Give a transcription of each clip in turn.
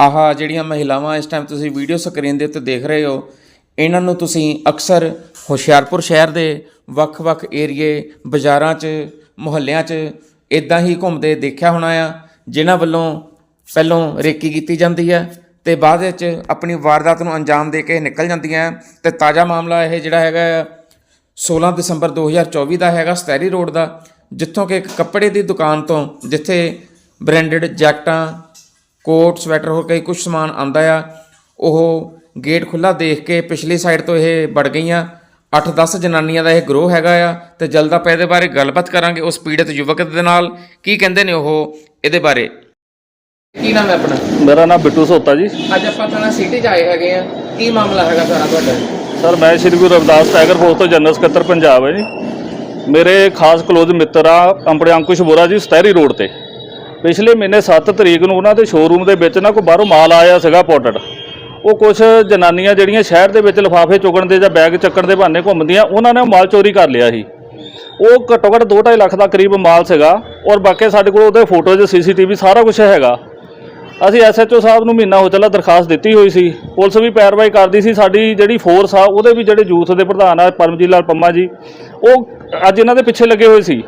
ਆਹ ਜਿਹੜੀਆਂ ਮਹਿਲਾਵਾਂ ਇਸ ਟਾਈਮ ਤੁਸੀਂ ਵੀਡੀਓ ਸਕਰੀਨ ਦੇ ਉੱਤੇ ਦੇਖ ਰਹੇ ਹੋ, ਇਹਨਾਂ ਨੂੰ ਤੁਸੀਂ ਅਕਸਰ ਹੁਸ਼ਿਆਰਪੁਰ ਸ਼ਹਿਰ ਦੇ ਵੱਖ-ਵੱਖ ਏਰੀਏ, ਬਾਜ਼ਾਰਾਂ 'ਚ, ਮੁਹੱਲਿਆਂ 'ਚ ਇਦਾਂ ਹੀ ਘੁੰਮਦੇ ਦੇਖਿਆ ਹੋਣਾ ਆ, ਜਿਨ੍ਹਾਂ ਵੱਲੋਂ ਪਹਿਲੋਂ ਰੇਕੀ ਕੀਤੀ ਜਾਂਦੀ ਹੈ ਤੇ ਬਾਅਦ ਵਿੱਚ ਆਪਣੀ ਵਾਰਦਾਤ ਨੂੰ ਅੰਜਾਮ ਦੇ ਕੇ ਨਿਕਲ ਜਾਂਦੀਆਂ ਹੈ। ਤੇ ਤਾਜ਼ਾ ਮਾਮਲਾ ਇਹ ਜਿਹੜਾ ਹੈਗਾ ਆ 16 ਦਸੰਬਰ 2024 ਦਾ ਹੈਗਾ ਸਟੈਰੀ ਰੋਡ ਦਾ, ਜਿੱਥੋਂ ਕਿ ਇੱਕ ਕੱਪੜੇ ਦੀ ਦੁਕਾਨ ਤੋਂ ਜਿੱਥੇ ਬ੍ਰਾਂਡਡ ਜੈਕਟਾਂ ਕੋਟ ਸਵੈਟਰ ਹੋਰ ਕਈ ਕੁਝ ਸਮਾਨ ਆਂਦਾ ਆ। ਉਹ ਗੇਟ ਖੁੱਲਾ ਦੇਖ ਕੇ ਪਿਛਲੀ ਸਾਈਡ ਤੋਂ ਇਹ ਵੜ ਗਈਆਂ। 8-10 ਜਨਾਨੀਆਂ ਦਾ ਇਹ ਗਰੋਹ ਹੈਗਾ ਆ ਤੇ ਜਲਦ ਆਪਾਂ ਇਹਦੇ ਬਾਰੇ ਗੱਲਬਾਤ ਕਰਾਂਗੇ ਉਸ ਪੀੜਤ ਯੁਵਕ ਦੇ ਨਾਲ। ਕੀ ਕਹਿੰਦੇ ਨੇ ਉਹ ਇਹਦੇ ਬਾਰੇ? ਕੀ ਨਾਮ ਹੈ ਆਪਣਾ? ਮੇਰਾ ਨਾਮ ਬਿੱਟੂ ਸੋਤਾ ਜੀ। ਅੱਜ ਆਪਾਂ ਥਾਣਾ ਸਿਟੀ 'ਚ ਆਏ ਹੈਗੇ ਆ। ਕੀ ਮਾਮਲਾ ਹੈਗਾ ਸਾਰਾ ਤੁਹਾਡਾ? ਸਰ ਮੈਂ ਸ਼੍ਰੀ ਗੁਰੂ ਰਵਿਦਾਸ ਟਾਈਗਰ ਫੋਰਸ ਤੋਂ ਜਨਰਲ ਸਕੱਤਰ ਪੰਜਾਬ ਹੈ ਜੀ। ਮੇਰੇ ਖਾਸ ਕਲੋਜ਼ ਮਿੱਤਰ ਆ ਆਪਣੇ ਅੰਕੁਸ਼ ਬੋਰਾ ਜੀ ਸਟੈਰੀ ਰੋਡ ਤੇ। ਪਿਛਲੇ ਮਹੀਨੇ 7 ਤਰੀਕ ਨੂੰ ਉਹਨਾਂ ਦੇ ਸ਼ੋਰੂਮ ਦੇ ਵਿੱਚ ਨਾ ਕੋਈ ਬਾਹਰੋਂ ਮਾਲ ਆਇਆ ਸੀਗਾ ਪੋਟਡ ਉਹ ਕੁਝ ਜਨਾਨੀਆਂ ਜਿਹੜੀਆਂ ਸ਼ਹਿਰ ਦੇ ਵਿੱਚ ਲਿਫਾਫੇ ਚੁਗਣ ਦੇ ਜਾਂ ਬੈਗ ਚੱਕਣ ਦੇ ਬਹਾਨੇ ਘੁੰਮਦੀਆਂ, ਉਹਨਾਂ ਨੇ ਉਹ ਮਾਲ ਚੋਰੀ ਕਰ ਲਿਆ ਸੀ। ਉਹ ਘੱਟੋ ਘੱਟ 2.5 ਲੱਖ ਦਾ ਕਰੀਬ ਮਾਲ ਸੀਗਾ ਔਰ ਬਾਕੀ ਸਾਡੇ ਕੋਲ ਉਹਦੇ ਫੋਟੋਜ਼ ਸੀਸੀਟੀਵੀ ਸਾਰਾ ਕੁਝ ਹੈਗਾ। ਅਸੀਂ ਐਸਐਚਓ ਸਾਹਿਬ ਨੂੰ ਮਹੀਨਾ ਹੋ ਚੱਲਾ ਦਰਖਾਸਤ ਦਿੱਤੀ ਹੋਈ ਸੀ। ਪੁਲਿਸ ਵੀ ਪੈਰਵਾਈ ਕਰਦੀ ਸੀ। ਸਾਡੀ ਜਿਹੜੀ ਫੋਰਸ ਆ, ਉਹਦੇ ਵੀ ਜਿਹੜੇ ਯੂਥ ਦੇ ਪ੍ਰਧਾਨ ਆ, ਪਰਮਜੀਤ ਲਾਲ ਪੰਮਾ ਜੀ, ਉਹ ਅੱਜ ਇਹਨਾਂ ਦੇ ਪਿੱਛੇ ਲੱਗੇ ਹੋਏ ਸੀ।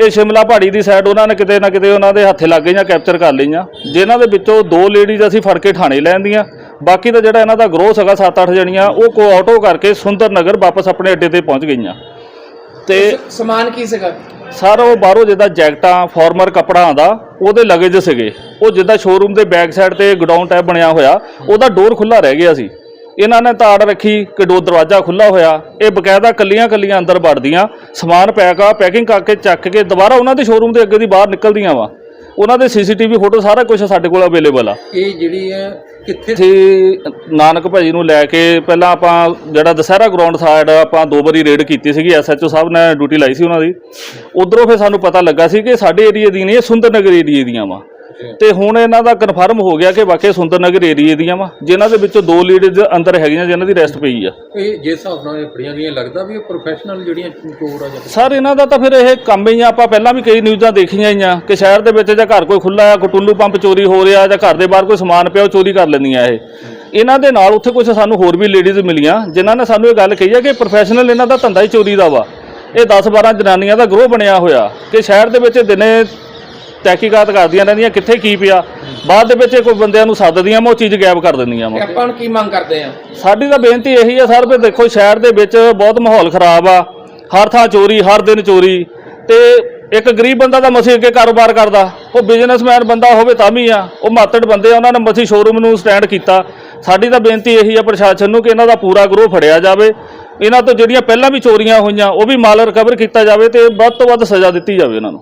ਇਹ ਸ਼ਿਮਲਾ ਪਹਾੜੀ ਦੀ ਸਾਈਡ ਉਹਨਾਂ ਨੇ ਕਿਤੇ ਨਾ ਕਿਤੇ ਉਹਨਾਂ ਦੇ ਹੱਥੇ ਲੱਗ ਗਈਆਂ ਕੈਪਚਰ ਕਰ ਲਈਆਂ। ਜਿਨ੍ਹਾਂ ਦੇ ਵਿੱਚੋਂ ਦੋ ਲੇਡੀਜ਼ ਅਸੀਂ ਫੜ ਕੇ ਥਾਣੇ ਲੈਂਦੀਆਂ ਬਾਕੀ ਦਾ ਜਿਹੜਾ ਇਹਨਾਂ ਦਾ ਗਰੋਹ ਸੀਗਾ 7-8 ਜਣੀਆਂ ਉਹ ਕੋ ਆਟੋ ਕਰਕੇ ਸੁੰਦਰ ਨਗਰ ਵਾਪਸ ਆਪਣੇ ਅੱਡੇ ਤੇ ਪਹੁੰਚ ਗਈਆਂ। ਤੇ ਸਮਾਨ ਕੀ ਸੀਗਾ? ਸਰ ਉਹ ਬਾਹਰੋਂ ਜਿੱਦਾਂ ਜੈਕਟਾਂ ਫਾਰਮਰ ਕੱਪੜਾ ਆਂਦਾ ਉਹਦੇ ਲਗੇਜ ਸੀਗੇ। ਉਹ ਜਿੱਦਾਂ ਸ਼ੋਰੂਮ ਦੇ ਬੈਕ ਸਾਈਡ ਤੇ ਗਡਾਊਨ ਟੈਬ ਬਣਿਆ ਹੋਇਆ ਉਹਦਾ ਡੋਰ ਖੁੱਲਾ ਰਹਿ ਗਿਆ ਸੀ। ਇਹਨਾਂ ਨੇ ਤਾੜ ਰੱਖੀ ਕਿ ਡੋ ਦਰਵਾਜ਼ਾ ਖੁੱਲਾ ਹੋਇਆ। ਇਹ ਬਕਾਇਦਾ ਕੱਲੀਆਂ ਕੱਲੀਆਂ ਅੰਦਰ ਵੜਦੀਆਂ। ਸਮਾਨ ਪੈਕ ਆ ਪੈਕਿੰਗ ਕਰਕੇ ਚੱਕ ਕੇ ਦੁਬਾਰਾ ਉਹਨਾਂ ਦੇ ਸ਼ੋਰੂਮ ਦੇ ਅੱਗੇ ਦੀ ਬਾਹਰ ਨਿਕਲਦੀਆਂ ਵਾ। ਉਹਨਾਂ ਦੇ ਸੀਸੀਟੀਵੀ ਫੋਟੋ ਸਾਰਾ ਕੁਝ ਸਾਡੇ ਕੋਲ ਅਵੇਲੇਬਲ ਆ। ਇਹ ਜਿਹੜੀ ਹੈ ਕਿੱਥੇ ਇੱਥੇ ਨਾਨਕ ਭਾਜੀ ਨੂੰ ਲੈ ਕੇ ਪਹਿਲਾਂ ਆਪਾਂ ਜਿਹੜਾ ਦਸਹਿਰਾ ਗਰਾਊਂਡ ਸਾਈਡ ਆਪਾਂ ਦੋ ਵਾਰੀ ਰੇਡ ਕੀਤੀ ਸੀਗੀ ਐਸਐਚਓ ਸਾਹਿਬ ਨੇ ਡਿਊਟੀ ਲਾਈ ਸੀ ਉਹਨਾਂ ਦੀ। ਉਧਰੋਂ ਫਿਰ ਸਾਨੂੰ ਪਤਾ ਲੱਗਾ ਸੀ ਕਿ ਸਾਡੇ ਏਰੀਆ ਦੀ ਨਹੀਂ ਇਹ ਸੁੰਦਰ ਨਗਰ ਏਰੀਆ ਦੀਆਂ ਵਾ। ਤੇ ਹੁਣ ਇਹਨਾਂ ਦਾ ਕਨਫਰਮ ਹੋ ਗਿਆ ਕਿ ਵਾਕਿਆ ਸੁੰਦਰ ਨਗਰ ਏਰੀਆ ਦੀਆਂ ਵਾ ਜਿਨ੍ਹਾਂ ਦੇ ਵਿੱਚੋਂ ਦੋ ਲੀਡਜ਼ ਅੰਦਰ ਹੈਗੀਆਂ ਜਿਨ੍ਹਾਂ ਦੀ ਰੈਸਟ ਪਈ ਆ। ਇਹ ਜੇ ਹਿਸਾਬ ਨਾਲ ਇਹ ਫੜੀਆਂ ਗਈਆਂ ਲੱਗਦਾ ਵੀ ਇਹ ਪ੍ਰੋਫੈਸ਼ਨਲ ਜਿਹੜੀਆਂ ਚੋਰ ਆ ਜਾਂ ਸਰ ਇਹਨਾਂ ਦਾ ਤਾਂ ਫਿਰ ਇਹ ਕੰਮ ਹੀ ਆ ਆਪਾਂ ਪਹਿਲਾਂ ਵੀ ਕਈ ਨਿਊਜ਼ਾਂ ਦੇਖੀਆਂ ਹੀ ਆ ਕਿ ਸ਼ਹਿਰ ਦੇ ਵਿੱਚ ਜਾਂ ਘਰ ਕੋਈ ਖੁੱਲਾ ਆ ਕੋਈ ਟੁੱਲੂ ਪੰਪ ਚੋਰੀ ਹੋ ਰਿਹਾ ਜਾਂ ਘਰ ਦੇ ਬਾਹਰ ਕੋਈ ਸਮਾਨ ਪਿਆ ਉਹ ਚੋਰੀ ਕਰ ਲੈਂਦੀਆਂ ਇਹ। ਇਹਨਾਂ ਦੇ ਨਾਲ ਉੱਥੇ ਕੁਝ ਸਾਨੂੰ ਹੋਰ ਵੀ ਲੇਡੀਜ਼ ਮਿਲੀਆਂ ਜਿਨ੍ਹਾਂ ਨੇ ਸਾਨੂੰ ਇਹ ਗੱਲ ਕਹੀ ਆ ਕਿ ਪ੍ਰੋਫੈਸ਼ਨਲ ਇਹਨਾਂ ਦਾ ਧੰਦਾ ਹੀ ਚੋਰੀ ਦਾ ਵਾ। ਇਹ 10-12 ਜਨਾਨੀਆਂ ਦਾ ਗਰੋਹ ਬਣਿਆ ਹੋਇਆ ਕਿ ਸ਼ਹਿਰ ਦੇ ਵਿੱਚ ਦਿਨੇ ਤਹਿਕੀਕਾਤ ਕਰਦੀਆਂ ਰਹਿੰਦੀਆਂ ਕਿੱਥੇ ਕੀ ਪਿਆ? ਬਾਅਦ ਦੇ ਵਿੱਚ ਇਹ ਕੋਈ ਬੰਦਿਆਂ ਨੂੰ ਸੱਦਦੀਆਂ ਵਾ ਉਹ ਚੀਜ਼ ਗਾਇਬ ਕਰ ਦਿੰਦੀਆਂ ਵਾ। ਆਪਾਂ ਹੁਣ ਕੀ ਮੰਗ ਕਰਦੇ ਆ? ਸਾਡੀ ਤਾਂ ਬੇਨਤੀ ਇਹੀ ਆ ਸਰ ਵੀ ਦੇਖੋ ਸ਼ਹਿਰ ਦੇ ਵਿੱਚ ਬਹੁਤ ਮਾਹੌਲ ਖਰਾਬ ਆ। ਹਰ ਥਾਂ ਚੋਰੀ ਹਰ ਦਿਨ ਚੋਰੀ। ਤੇ ਇੱਕ ਗਰੀਬ ਬੰਦਾ ਤਾਂ ਮਸੀਂ ਅੱਗੇ ਕਾਰੋਬਾਰ ਕਰਦਾ। ਉਹ ਬਿਜ਼ਨਸਮੈਨ ਬੰਦਾ ਹੋਵੇ ਤਾਂ ਵੀ ਆ। ਉਹ ਮਾਤੜ ਬੰਦੇ ਆ ਉਹਨਾਂ ਨੇ ਮਸੀਂ ਸ਼ੋਰੂਮ ਨੂੰ ਸਟੈਂਡ ਕੀਤਾ। ਸਾਡੀ ਤਾਂ ਬੇਨਤੀ ਇਹੀ ਆ ਪ੍ਰਸ਼ਾਸਨ ਨੂੰ ਕਿ ਇਹਨਾਂ ਦਾ ਪੂਰਾ ਗਰੋਹ ਫੜਿਆ ਜਾਵੇ। ਇਹਨਾਂ ਤੋਂ ਜਿਹੜੀਆਂ ਪਹਿਲਾਂ ਵੀ ਚੋਰੀਆਂ ਹੋਈਆਂ ਉਹ ਵੀ ਮਾਲ ਰਿਕਵਰ ਕੀਤਾ ਜਾਵੇ ਤੇ ਵੱਧ ਤੋਂ ਵੱਧ ਸਜ਼ਾ ਦਿੱਤੀ ਜਾਵੇ ਇਹਨਾਂ ਨੂੰ।